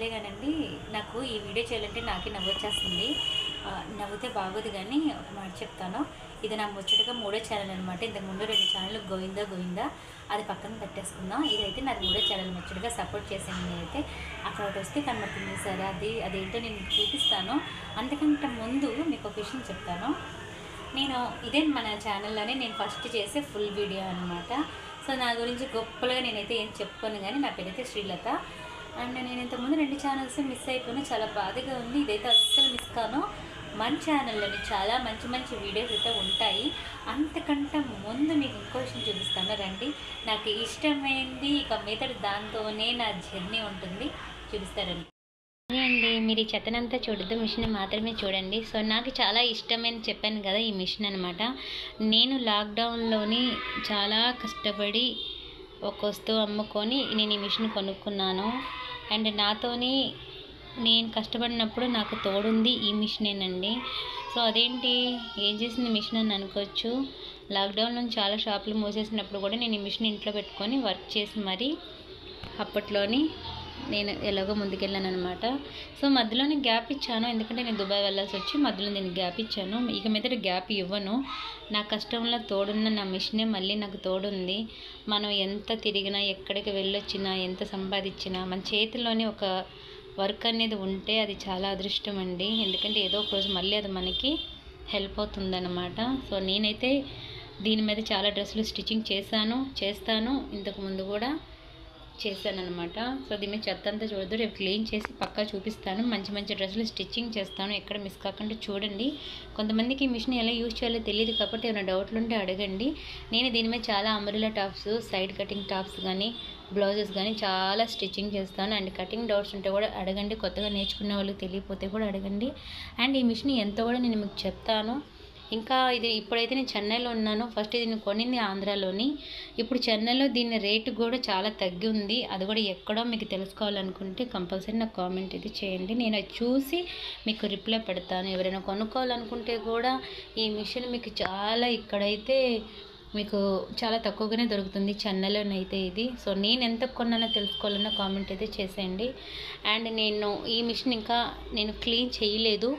కాదులే కానండి నాకు ఈ వీడియో చేయాలంటే నాకే నవ్వు వచ్చేస్తుంది నవ్వితే నవ్వుతే బాగోదు కానీ ఒక మాట చెప్తాను. ఇది నా ముచ్చటగా మూడో ఛానల్ అనమాట ఇంతకు ముందు రెండు ఛానల్ గోవిందా గోవిందా అది పక్కన పెట్టేసుకుందాం. ఇదైతే నాది మూడో ఛానల్ ముచ్చటగా సపోర్ట్ చేశాను నేనైతే. అక్కడ ఒకటి వస్తే కనబడుతుంది సరే అది అదేంటో నేను చూపిస్తాను. అంతకంటే ముందు మీకు ఒక విషయం చెప్తాను. నేను ఇదే మన ఛానల్లోనే నేను ఫస్ట్ చేసే ఫుల్ వీడియో అనమాట సో నా గురించి గొప్పలుగా నేనైతే ఏం చెప్పుకోను కానీ నా పేరైతే శ్రీలత. అండ్ నేను ఇంతకుముందు రెండు ఛానల్స్ మిస్ అయిపోయినా చాలా బాధగా ఉంది. ఇదైతే అస్సలు మిస్ కాను. మన ఛానల్లోని చాలా మంచి మంచి వీడియోస్ అయితే ఉంటాయి. అంతకంటే ముందు మీకు ఇంకో విషయం చూపిస్తాను. రండి. నాకు ఇష్టమైంది ఇక మీదటి దాంతోనే నా జర్నీ ఉంటుంది. చూపిస్తారండి అండి. మీరు ఈ చెత్తనంతా చూడద్దు. మిషన్ మాత్రమే చూడండి. సో నాకు చాలా ఇష్టమైన చెప్పాను కదా ఈ మిషన్ అనమాట నేను లాక్డౌన్లోని చాలా కష్టపడి ఒక వస్తువు అమ్ముకొని నేను ఈ మిషన్ కొనుక్కున్నాను. అండ్ నాతోని నేను కష్టపడినప్పుడు నాకు తోడుంది ఈ మిషనేనండి. సో అదేంటి? ఏం చేసింది మిషన్ అని అనుకోవచ్చు. లాక్డౌన్లో చాలా షాపులు మూసేసినప్పుడు కూడా నేను ఈ మిషన్ ఇంట్లో పెట్టుకొని వర్క్ చేసి మరీ అప్పట్లోని నేను ఎలాగో ముందుకెళ్ళాను అనమాట సో మధ్యలోనే గ్యాప్ ఇచ్చాను. ఎందుకంటే నేను దుబాయ్ వెళ్ళాల్సి వచ్చి మధ్యలో నేను గ్యాప్ ఇచ్చాను. ఇక మీద గ్యాప్ ఇవ్వను. నా కష్టంలో తోడున్న నా మిషనే మళ్ళీ నాకు తోడుంది. మనం ఎంత తిరిగినా ఎక్కడికి వెళ్ళొచ్చినా ఎంత సంపాదించినా మన చేతిలోనే ఒక వర్క్ అనేది ఉంటే అది చాలా అదృష్టం అండి. ఎందుకంటే ఏదో ఒక రోజు మళ్ళీ అది మనకి హెల్ప్ అవుతుందన్నమాట. సో నేనైతే దీని మీద చాలా డ్రెస్సులు స్టిచ్చింగ్ చేశాను చేస్తాను. ఇంతకు ముందు కూడా చేశానన్నమాట. సో దీని మీద చెత్త అంతా చూడదు రేపు క్లీన్ చేసి పక్కా చూపిస్తాను. మంచి మంచి డ్రెస్సులు స్టిచ్చింగ్ చేస్తాను. ఎక్కడ మిస్ కాకుండా చూడండి. కొంతమందికి ఈ మిషన్ ఎలా యూజ్ చేయాలో తెలియదు కాబట్టి ఏమైనా డౌట్లు ఉంటే అడగండి. నేను దీని మీద చాలా umbrella tops side cutting tops కానీ బ్లౌజెస్ కానీ చాలా స్టిచ్చింగ్ చేస్తాను. అండ్ కటింగ్ డౌట్స్ ఉంటే కూడా అడగండి. కొత్తగా నేర్చుకునే వాళ్ళకి తెలియకపోతే కూడా అడగండి. అండ్ ఈ మిషన్ ఎంతో కూడా నేను మీకు చెప్తాను. ఇంకా ఇది ఇప్పుడైతే నేను చెన్నైలో ఉన్నాను. ఫస్ట్ దీన్ని కొనింది ఆంధ్రాలోని. ఇప్పుడు చెన్నైలో దీని రేటు కూడా చాలా తగ్గి ఉంది. అది కూడా ఎక్కడో మీకు తెలుసుకోవాలనుకుంటే కంపల్సరీ నాకు కామెంట్ ఇది చేయండి. నేను అది చూసి మీకు రిప్లై పెడతాను. ఎవరైనా కొనుక్కోవాలనుకుంటే కూడా ఈ మిషన్ మీకు చాలా ఇక్కడైతే మీకు చాలా తక్కువగానే దొరుకుతుంది. చెన్నైలోనైతే ఇది. సో నేను ఎంత కొన్నానో తెలుసుకోవాలన్న కామెంట్ అయితే చేసేయండి. అండ్ నేను ఈ మిషన్ ఇంకా నేను క్లీన్ చేయలేదు.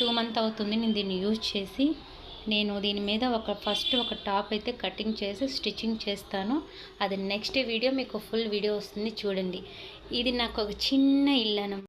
టూ మంత్ అవుతుంది నేను దీన్ని యూజ్ చేసి. నేను దీని మీద ఒక ఫస్ట్ ఒక టాప్ అయితే కటింగ్ చేసి స్టిచ్చింగ్ చేస్తాను. అది నెక్స్ట్ వీడియో మీకు ఫుల్ వీడియో వస్తుంది చూడండి. ఇది నాకు ఒక చిన్న ఇల్లు